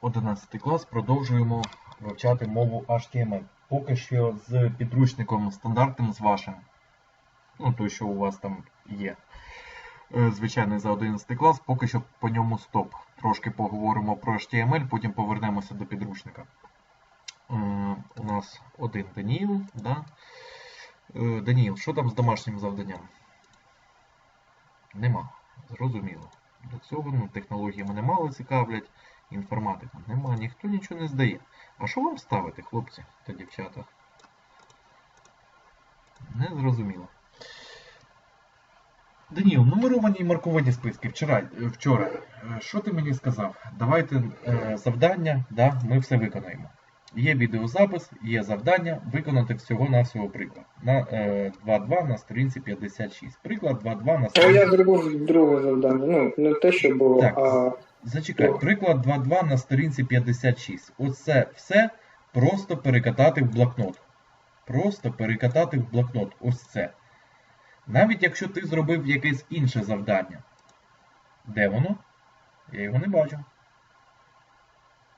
11 клас продовжуємо вивчати мову HTML. Поки що з підручником стандартним з вашим. Ну, той, що у вас там є. Е, Звичайний за 11 клас, поки що по ньому стоп. Трошки поговоримо про HTML, потім повернемося до підручника. Е, У нас один Даніїл. Да? Е, Даніїл, що там з домашнім завданням? Нема. Зрозуміло. До цього ну, технологіями не мало цікавлять, інформатика нема, ніхто нічого не здає. А що вам ставити, хлопці та дівчата? Не зрозуміло. Даніл, нумеровані і марковані списки. Вчора, е, вчора. е, Що ти мені сказав? Давайте е, завдання, да, ми все виконаємо. Є відеозапис, є завдання виконати всього-навсього приклад. На е, 2.2 на сторінці 56. Приклад 2.2 на сторінці. я зробив друге завдання. Ну, не те, що було, Так. а Зачекай, приклад 2.2 на сторінці 56. Оце все просто перекатати в блокнот. Просто перекатати в блокнот. Ось це. Навіть якщо ти зробив якесь інше завдання. Де воно? Я його не бачу.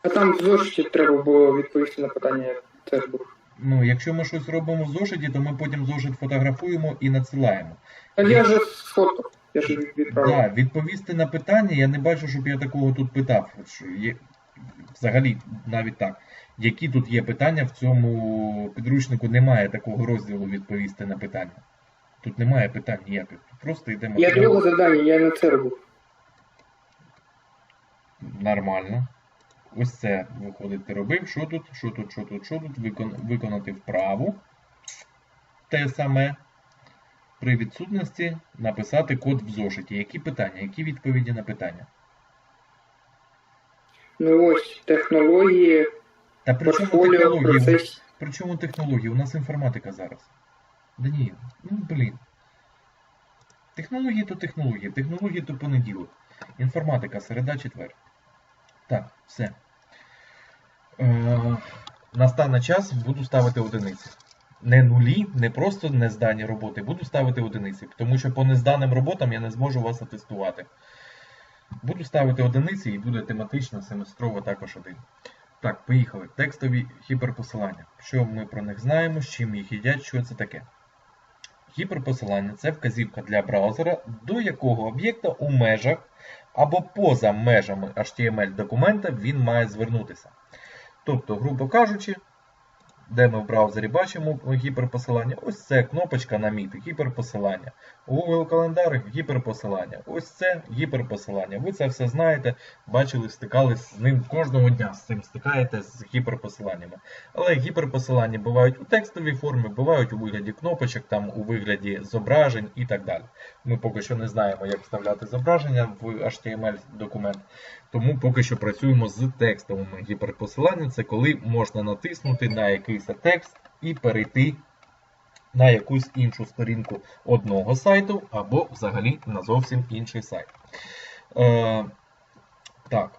а там в зошиті треба було відповісти на питання, як теж був. Ну, якщо ми щось робимо в зошиті, то ми потім зошит фотографуємо і надсилаємо. А я же сфоткав, я ж відправив. Так, відповісти на питання, я не бачу, щоб я такого тут питав. Що є, взагалі, навіть так. Які тут є питання в цьому підручнику немає такого розділу відповісти на питання. Тут немає питань ніяких. Просто йде Я матеріал. друге завдання, я не це робив. Нормально. Ось це виходить, ти робив. Що тут? Що тут, що тут, що тут? Викон... Виконати вправу. Те саме. При відсутності написати код в зошиті. Які питання? Які відповіді на питання? Ну ось, технології, Та при чому портфоліо, технології? процес. При чому технології? У нас інформатика зараз. Даніїл, ну блін. Технології то технології, технології то понеділок. Інформатика, середа, четвер. Так, все. Е, настане час, буду ставити одиниці. Не нулі, не просто нездані роботи, буду ставити одиниці. Тому що по незданим роботам я не зможу вас атестувати. Буду ставити одиниці і буде тематично, семестрово також один. Так, поїхали. Текстові гіперпосилання. Що ми про них знаємо, з чим їх їдять, що це таке? Гіперпосилання це вказівка для браузера, до якого об'єкта у межах або поза межами HTML документа він має звернутися. Тобто, грубо кажучи, де ми в браузері бачимо гіперпосилання, ось це кнопочка наміти, гіперпосилання. У Google календар гіперпосилання. Ось це гіперпосилання. Ви це все знаєте, бачили, стикались з ним кожного дня. З цим стикаєте з гіперпосиланнями. Але гіперпосилання бувають у текстовій формі, бувають у вигляді кнопочок, там у вигляді зображень і так далі. Ми поки що не знаємо, як вставляти зображення в HTML документ. Тому поки що працюємо з текстовими гіперпосиланнями. Це коли можна натиснути на якийсь текст і перейти на якусь іншу сторінку одного сайту або взагалі на зовсім інший сайт. Е, так.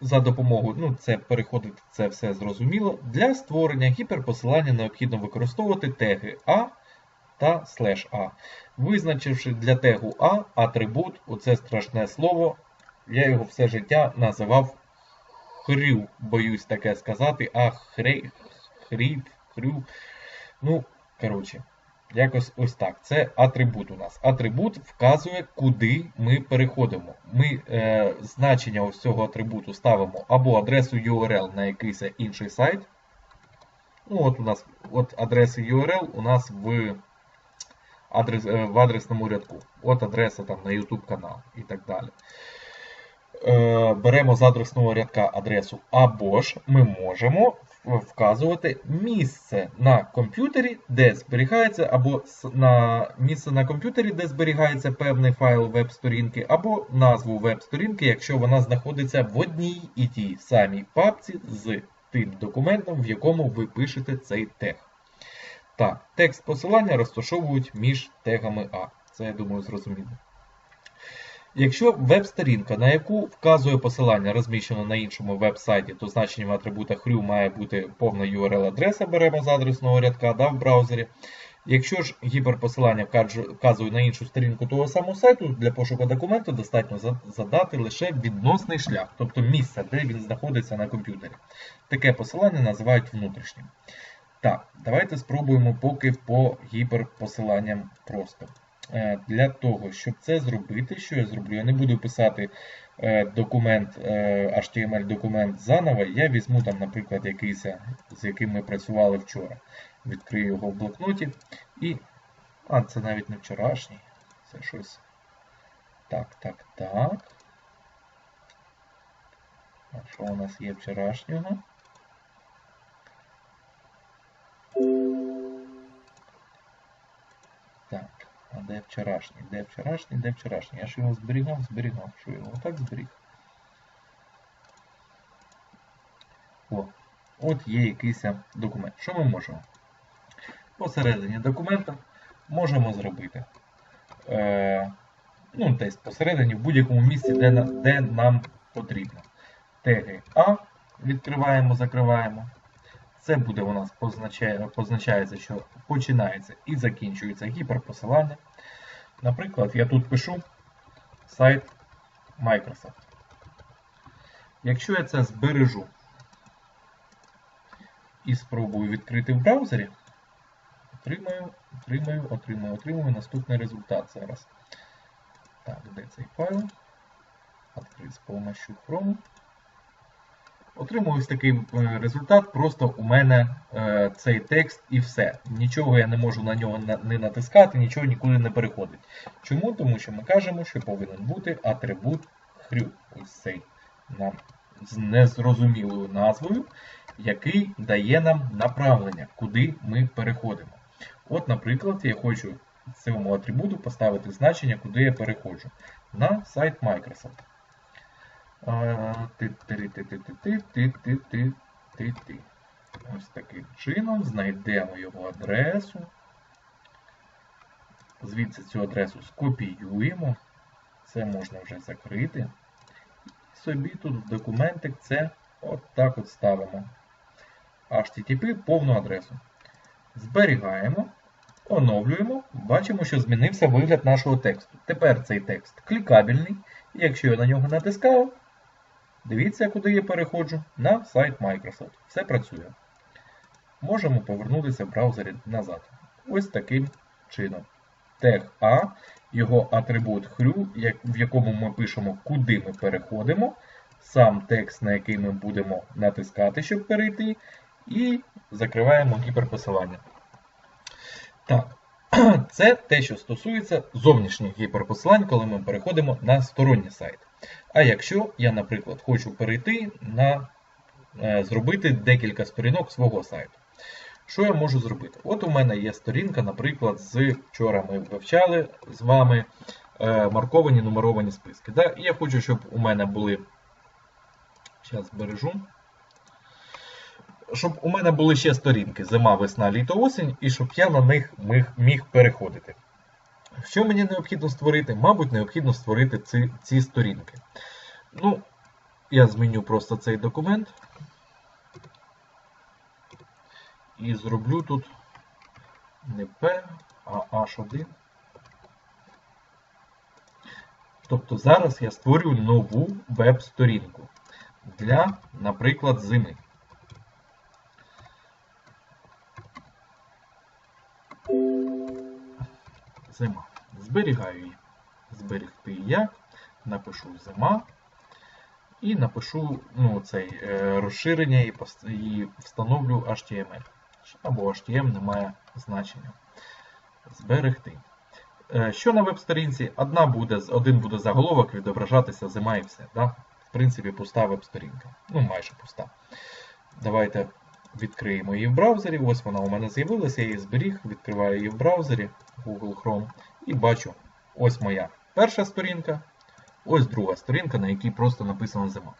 За допомогою, ну, це переходити, це все зрозуміло. Для створення гіперпосилання необхідно використовувати теги A та слеш A. Визначивши для тегу А атрибут, оце страшне слово, я його все життя називав хрю, боюсь таке сказати, а хрі, хрів, хрю. Ну, коротше, якось ось так. Це атрибут у нас. Атрибут вказує, куди ми переходимо. Ми е, значення ось цього атрибуту ставимо або адресу URL на якийсь інший сайт. Ну, от у нас от адреси URL у нас в, адрес, е, в адресному рядку. От адреса там на YouTube канал і так далі. Е, беремо з адресного рядка адресу, або ж ми можемо вказувати місце на комп'ютері, де зберігається, або на місце на комп'ютері, де зберігається певний файл веб-сторінки, або назву веб-сторінки, якщо вона знаходиться в одній і тій самій папці з тим документом, в якому ви пишете цей тег. Так, текст посилання розташовують між тегами А. Це, я думаю, зрозуміло. Якщо веб-сторінка, на яку вказує посилання, розміщено на іншому веб-сайті, то значенням атрибута хрю має бути повна URL-адреса, беремо з адресного рядка да, в браузері. Якщо ж гіперпосилання вказує на іншу сторінку того самого сайту, для пошуку документу достатньо задати лише відносний шлях, тобто місце, де він знаходиться на комп'ютері. Таке посилання називають внутрішнім. Так, давайте спробуємо поки по гіперпосиланням просто. Е, Для того, щоб це зробити, що я зроблю? Я не буду писати е, документ, е, HTML-документ заново. Я візьму там, наприклад, якийсь, з яким ми працювали вчора. Відкрию його в блокноті і. А, це навіть не вчорашній. Це щось. Так, так, так. А що у нас є вчорашнього? Де вчорашній? Де вчорашній? Де вчорашній? Я ж його зберігав, зберігав. Що його так зберіг? О, от є якийсь документ. Що ми можемо? Посередині документа можемо зробити. Е, ну, десь посередині, в будь-якому місці, де, де нам потрібно. Теги А відкриваємо, закриваємо. Це буде у нас позначає, позначається, що починається і закінчується гіперпосилання. Наприклад, я тут пишу сайт Microsoft. Якщо я це збережу і спробую відкрити в браузері, отримаю, отримаю, отримаю, отримаю наступний результат зараз. Так, де цей файл? Открыть з помощью Chrome. Отримую ось такий е, результат. Просто у мене е, цей текст і все. Нічого я не можу на нього не натискати, нічого нікуди не переходить. Чому? Тому що ми кажемо, що повинен бути атрибут хрю. Ось цей нам з незрозумілою назвою, який дає нам направлення, куди ми переходимо. От, наприклад, я хочу цьому атрибуту поставити значення, куди я переходжу. На сайт Microsoft. Ти-ти-ти-ти-ти-ти-ти-ти-ти. Ось таким чином знайдемо його адресу. Звідси цю адресу скопіюємо. Це можна вже закрити. І собі тут в документик це от так от ставимо. HTTP повну адресу. Зберігаємо, оновлюємо, бачимо, що змінився вигляд нашого тексту. Тепер цей текст клікабельний. І якщо я на нього натискаю, дивіться, куди я переходжу, на сайт Microsoft. Все працює. Можемо повернутися в браузері назад. Ось таким чином. Тег А, його атрибут хрю, в якому ми пишемо, куди ми переходимо, сам текст, на який ми будемо натискати, щоб перейти, і закриваємо гіперпосилання. Так, це те, що стосується зовнішніх гіперпосилань, коли ми переходимо на сторонній сайт. А якщо я, наприклад, хочу перейти на е, зробити декілька сторінок свого сайту. Що я можу зробити? От у мене є сторінка, наприклад, з вчора ми вивчали з вами е, марковані нумеровані списки. Да? І я хочу, щоб у мене були. Зараз збережу. Щоб у мене були ще сторінки зима, весна, літо, осінь, і щоб я на них міг, міг переходити. Що мені необхідно створити? Мабуть, необхідно створити ці, ці сторінки. Ну, я зміню просто цей документ. І зроблю тут не P, а H1. Тобто зараз я створюю нову веб-сторінку для, наприклад, зими. Зима. Зберігаю її. Зберегти як. Напишу зима. І напишу ну, цей, е, розширення і, і встановлю HTML. Або HTML не має значення. Зберегти. Е, Що на веб-сторінці? Один буде заголовок відображатися зима і все. Да? В принципі, пуста веб-сторінка. Ну, майже пуста. Давайте відкриємо її в браузері. Ось вона у мене з'явилася, я її зберіг, відкриваю її в браузері Google Chrome і бачу, ось моя перша сторінка, ось друга сторінка, на якій просто написано зима.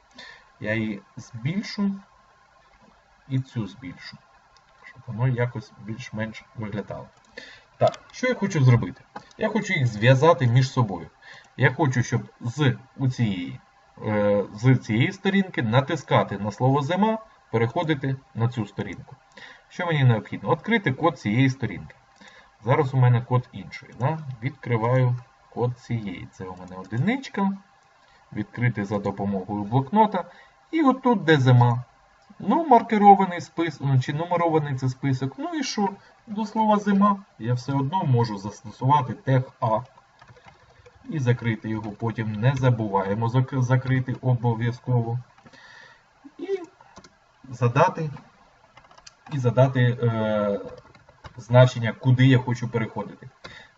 Я її збільшу і цю збільшу, щоб воно якось більш-менш виглядало. Так, що я хочу зробити? Я хочу їх зв'язати між собою. Я хочу, щоб з, у цієї, е, з цієї сторінки натискати на слово зима, переходити на цю сторінку. Що мені необхідно? Відкрити код цієї сторінки. Зараз у мене код іншої. Да? Відкриваю код цієї. Це у мене одиничка. Відкрити за допомогою блокнота. І отут де зима. Ну, маркерований список, ну, чи нумерований це список. Ну і що? До слова зима. Я все одно можу застосувати тег А. І закрити його. Потім не забуваємо закрити обов'язково. Задати, і задати е, значення, куди я хочу переходити.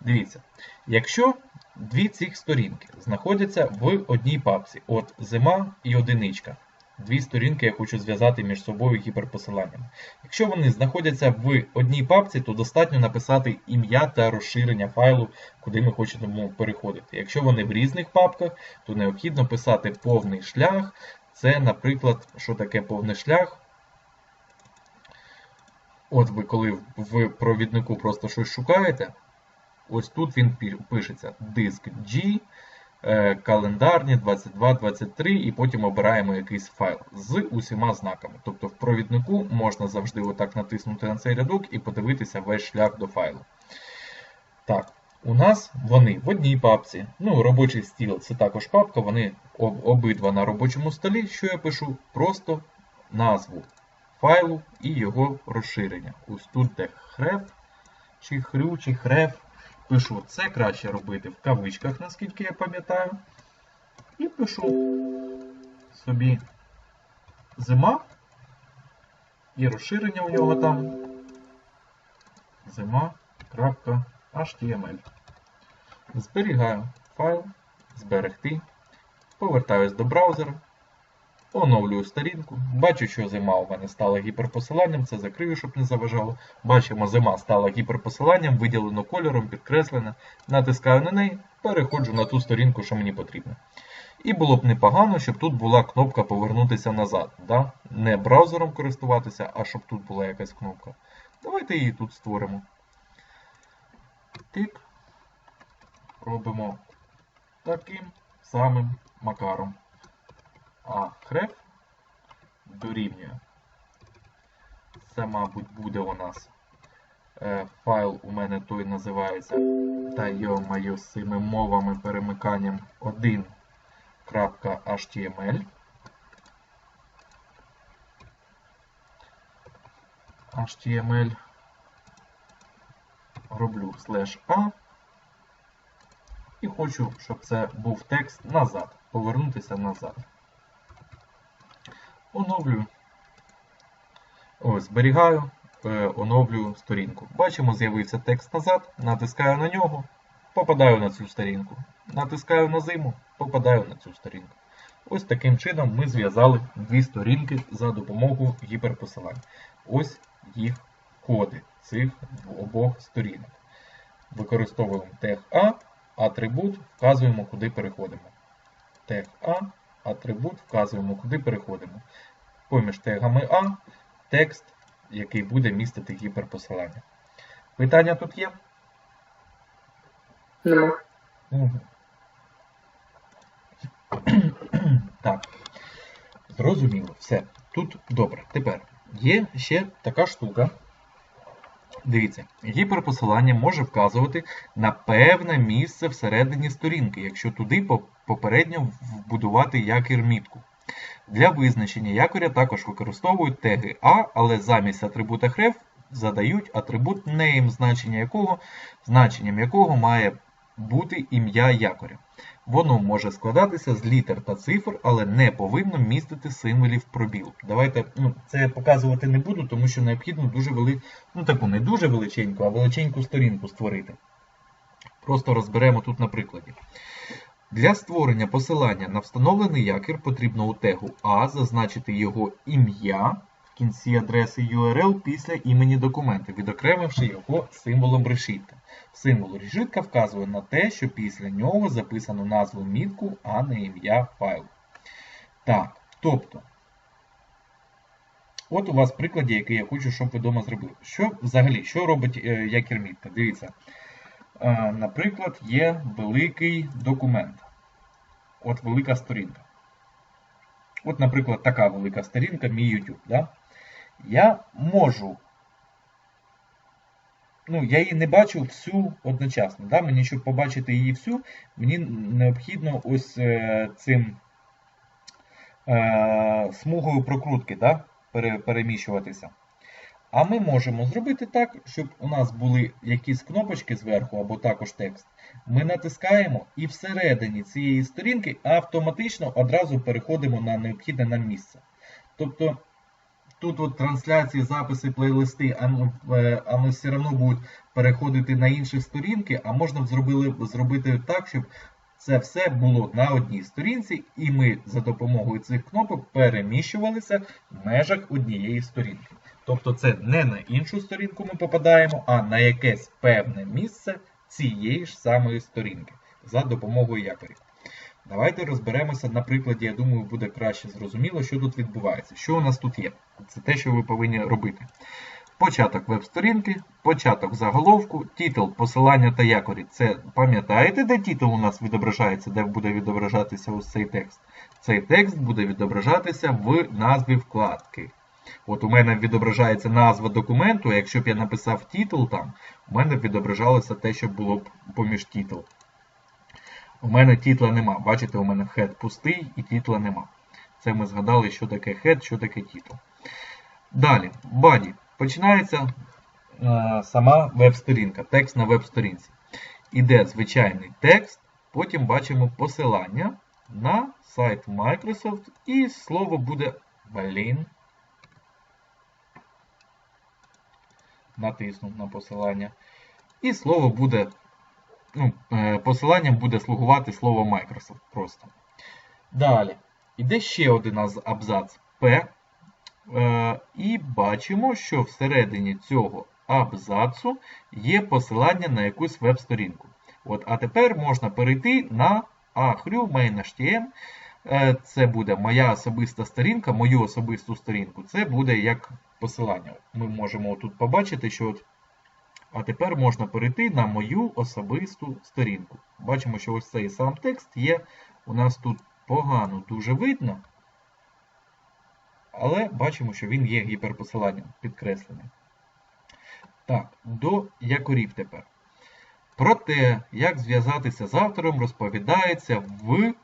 Дивіться, якщо дві цих сторінки знаходяться в одній папці, от зима і одиничка. Дві сторінки я хочу зв'язати між собою гіперпосиланнями. Якщо вони знаходяться в одній папці, то достатньо написати ім'я та розширення файлу, куди ми хочемо переходити. Якщо вони в різних папках, то необхідно писати повний шлях. Це, наприклад, що таке повний шлях? От ви коли в провіднику просто щось шукаєте, ось тут він пишеться диск G, е, календарні 22-23, і потім обираємо якийсь файл з усіма знаками. Тобто в провіднику можна завжди отак натиснути на цей рядок і подивитися весь шлях до файлу. Так, у нас вони в одній папці. Ну, робочий стіл це також папка, вони обидва на робочому столі. Що я пишу? Просто назву файлу і його розширення. Ось тут де хреф, чи хрю, чи хреф. Пишу, це краще робити в кавичках, наскільки я пам'ятаю. І пишу собі зима. І розширення у нього там зима.html. Зберігаю файл, зберегти. Повертаюсь до браузера. Оновлюю сторінку. Бачу, що зима у мене стала гіперпосиланням, це закрию, щоб не заважало. Бачимо, зима стала гіперпосиланням, виділено кольором, підкреслено. Натискаю на неї, переходжу на ту сторінку, що мені потрібно. І було б непогано, щоб тут була кнопка повернутися назад. Да? Не браузером користуватися, а щоб тут була якась кнопка. Давайте її тут створимо. Тик. Робимо таким самим макаром. А хреф дорівнює. Це, мабуть, буде у нас е, файл у мене той називається та йо-моє з цими мовами перемиканням 1.html. HTML роблю слеш A і хочу, щоб це був текст назад, повернутися назад. Оновлюю. Ось, зберігаю, е, оновлюю сторінку. Бачимо, з'явився текст назад, натискаю на нього, попадаю на цю сторінку. Натискаю на зиму, попадаю на цю сторінку. Ось таким чином ми зв'язали дві сторінки за допомогою гіперпосилань. Ось їх коди цих обох сторінок. Використовуємо тег А, атрибут, вказуємо, куди переходимо. Тег А, атрибут, вказуємо, куди переходимо. Поміж тегами А текст, який буде містити гіперпосилання. Питання тут є? Нема. Угу. так. Зрозуміло, все. Тут добре. Тепер є ще така штука. Дивіться, гіперпосилання може вказувати на певне місце всередині сторінки, якщо туди попередньо вбудувати якір мітку. Для визначення якоря також використовують теги A, але замість атрибута href задають атрибут name, значення якого, значенням якого має бути ім'я якоря. Воно може складатися з літер та цифр, але не повинно містити символів пробіл. Давайте ну, це показувати не буду, тому що необхідно дуже вели... ну таку не дуже величеньку, а величеньку сторінку створити. Просто розберемо тут на прикладі. Для створення посилання на встановлений якір потрібно у тегу А зазначити його ім'я кінці адреси URL після імені документа, відокремивши його символом решітка. Символ решітка вказує на те, що після нього записано назву мітку, а не ім'я файлу. Так, тобто, от у вас прикладі, який я хочу, щоб ви вдома зробили. Що взагалі, що робить е, мітка? Дивіться. Е, Наприклад, є великий документ. От велика сторінка. От, наприклад, така велика сторінка, мій YouTube. Да? Я можу ну, я її не бачу всю одночасно. Да? Мені, щоб побачити її всю, мені необхідно ось е, цим е, смугою прокрутки да? пере, переміщуватися. А ми можемо зробити так, щоб у нас були якісь кнопочки зверху або також текст. Ми натискаємо і всередині цієї сторінки автоматично одразу переходимо на необхідне нам місце. Тобто тут от трансляції, записи, плейлисти, а, е, а ми все одно будуть переходити на інші сторінки, а можна б зробили, зробити так, щоб це все було на одній сторінці, і ми за допомогою цих кнопок переміщувалися в межах однієї сторінки. Тобто це не на іншу сторінку ми попадаємо, а на якесь певне місце цієї ж самої сторінки за допомогою якорів. Давайте розберемося на прикладі, я думаю, буде краще зрозуміло, що тут відбувається. Що у нас тут є? Це те, що ви повинні робити. Початок веб-сторінки, початок заголовку, титул, посилання та якорі. Це пам'ятаєте, де титул у нас відображається, де буде відображатися ось цей текст? Цей текст буде відображатися в назві вкладки. От у мене відображається назва документу, а якщо б я написав титул там, у мене відображалося те, що було б поміж титул. У мене тітла нема. Бачите, у мене хед пустий і тітла нема. Це ми згадали, що таке хед, що таке тітл. Далі, body. Починається е, сама веб-сторінка, текст на веб-сторінці. Іде звичайний текст, потім бачимо посилання на сайт Microsoft, і слово буде блін. Натиснув на посилання. І слово буде ну, е, посиланням буде слугувати слово Microsoft просто. Далі. Іде ще один абзац P. Е, І бачимо, що всередині цього абзацу є посилання на якусь веб-сторінку. От, А тепер можна перейти на ahru main.htm. Е, Це буде моя особиста сторінка, мою особисту сторінку. Це буде як посилання. Ми можемо тут побачити, що от а тепер можна перейти на мою особисту сторінку. Бачимо, що ось цей сам текст є. У нас тут погано дуже видно. Але бачимо, що він є гіперпосиланням підкресленим. Так, до якорів тепер. Про те, як зв'язатися з автором, розповідається в.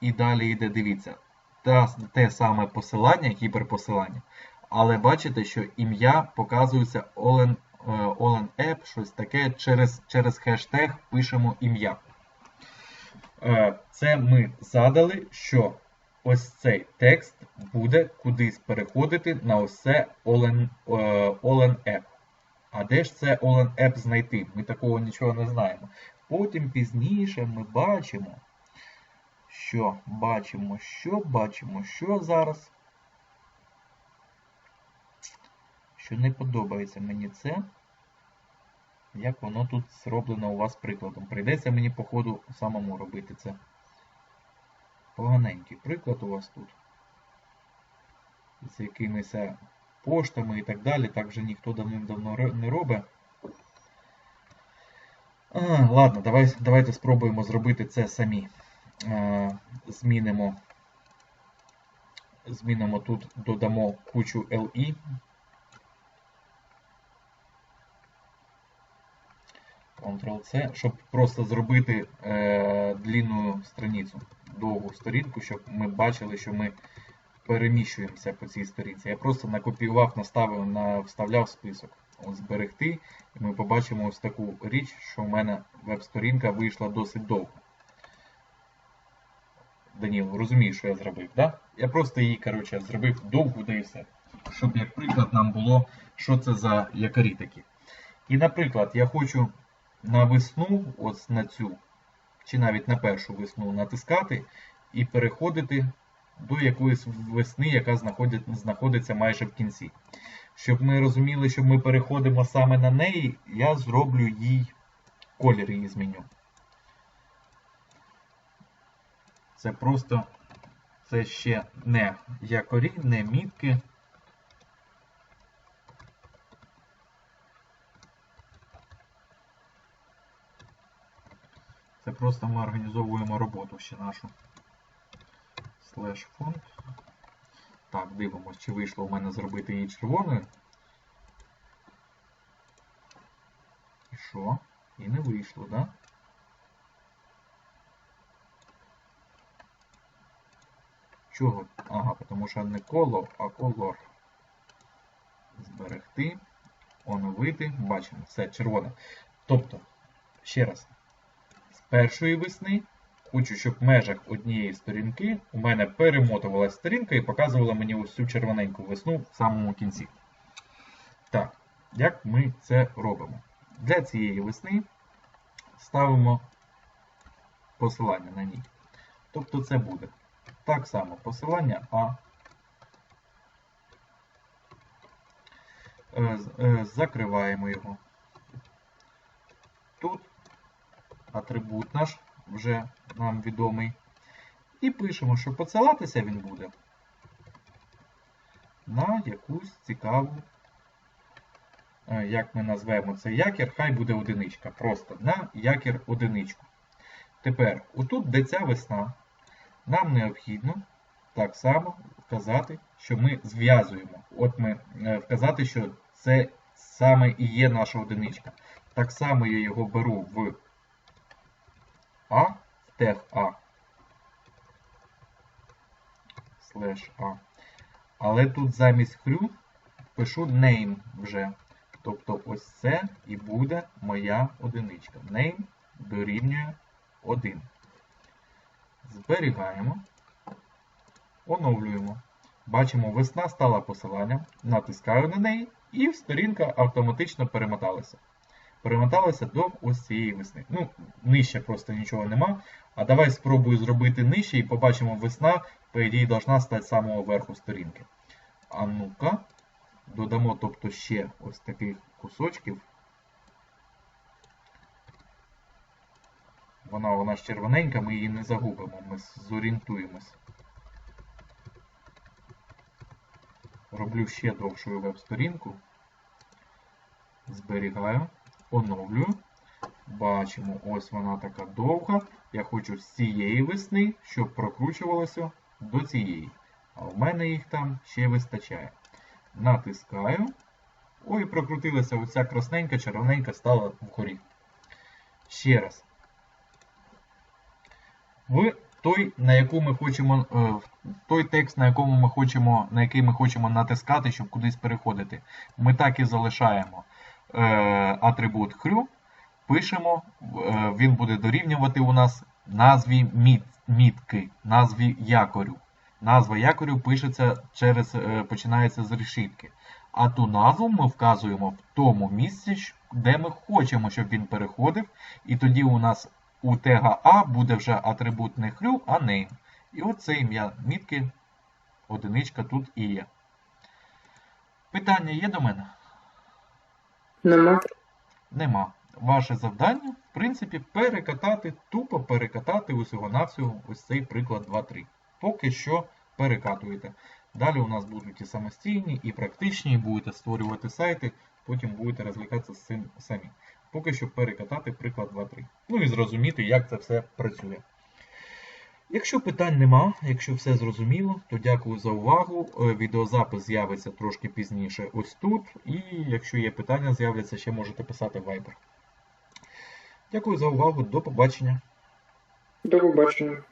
І далі йде, дивіться, та, те саме посилання, гіперпосилання. Але бачите, що ім'я показується Олен Олен App, щось таке, через через хештег пишемо ім'я. Е, Це ми задали, що ось цей текст буде кудись переходити на ось це Олен App. А де ж це Олен App знайти? Ми такого нічого не знаємо. Потім пізніше ми бачимо, що бачимо, що бачимо, що зараз. Що не подобається мені це, як воно тут зроблено у вас прикладом. Прийдеться мені, по ходу, самому робити це. Поганенький приклад у вас тут. З якимись поштами і так далі. Так вже ніхто давним-давно не робить. А, Ладно, давай, давайте спробуємо зробити це самі. А, змінимо, змінимо тут, додамо кучу LI. Ctrl-C, щоб просто зробити е, длінну страницю, довгу сторінку, щоб ми бачили, що ми переміщуємося по цій сторінці. Я просто накопіював, наставив, на, вставляв список. Ось зберегти, і ми побачимо ось таку річ, що в мене веб-сторінка вийшла досить довго. Даніл, розумієш, що я зробив. Да? Я просто її, коротше, зробив довгу, да і все. Щоб, як приклад, нам було, що це за якорі такі. І, наприклад, я хочу на весну, ось на цю, чи навіть на першу весну натискати і переходити до якоїсь весни, яка знаходиться майже в кінці. Щоб ми розуміли, що ми переходимо саме на неї, я зроблю їй колір її зміню. Це просто це ще не якорі, не мітки. Це просто ми організовуємо роботу ще нашу. Слеш фонд. Так, дивимось, чи вийшло у мене зробити її червоною. І Що? І не вийшло, да? Чого? Ага, тому що не коло, а колор. Зберегти, оновити, бачимо, все червоне. Тобто, ще раз, першої весни хочу, щоб в межах однієї сторінки у мене перемотувалася сторінка і показувала мені ось цю червоненьку весну в самому кінці. Так, як ми це робимо? Для цієї весни ставимо посилання на ній. Тобто це буде так само посилання А. Е, е, Закриваємо його. Тут атрибут наш вже нам відомий. І пишемо, що посилатися він буде на якусь цікаву, е, як ми назвемо це якір, хай буде одиничка. Просто на якір одиничку. Тепер, отут, де ця весна, нам необхідно так само вказати, що ми зв'язуємо. От ми е, вказати, що це саме і є наша одиничка. Так само я його беру в А, в тег А. Слеш А. Але тут замість хрю пишу name вже. Тобто ось це і буде моя одиничка. Name дорівнює 1. Зберігаємо. Оновлюємо. Бачимо, весна стала посиланням. Натискаю на неї, і сторінка автоматично перемоталася. Перемоталася до ось цієї весни. Ну, нижче просто нічого нема. А давай спробую зробити нижче і побачимо весна, по ідеї, должна стати самого верху сторінки. А ну-ка, додамо тобто ще ось таких кусочків. Вона у нас червоненька, ми її не загубимо, ми зорієнтуємось. Роблю ще довшою веб-сторінку. Зберігаю, оновлюю. Бачимо, ось вона така довга. Я хочу з цієї весни, щоб прокручувалося до цієї. А в мене їх там ще вистачає. Натискаю. Ой, прокрутилася оця красненька, червоненька стала вгорі. Ще раз. В той, на яку ми хочемо, е, той текст, на якому ми хочемо, на який ми хочемо натискати, щоб кудись переходити. Ми так і залишаємо атрибут хрю, пишемо, е, він буде дорівнювати у нас назві міт, мітки, назві якорю. Назва якорю пишеться через, е, починається з решітки. А ту назву ми вказуємо в тому місці, де ми хочемо, щоб він переходив. І тоді у нас у тега А буде вже атрибут не хрю, а name. І от це ім'я мітки, одиничка тут і є. Питання є до мене? Нема. Нема. Ваше завдання, в принципі, перекатати, тупо перекатати усього-навсього ось цей приклад 2-3. Поки що перекатуєте. Далі у нас будуть і самостійні, і практичні, і будете створювати сайти, потім будете розвлікатися з цим самі. Поки що перекатати приклад 2-3. Ну і зрозуміти, як це все працює. Якщо питань нема, якщо все зрозуміло, то дякую за увагу. Е, Відеозапис з'явиться трошки пізніше ось тут. І якщо є питання, з'являться, ще можете писати в Viber. Дякую за увагу, до побачення. До побачення.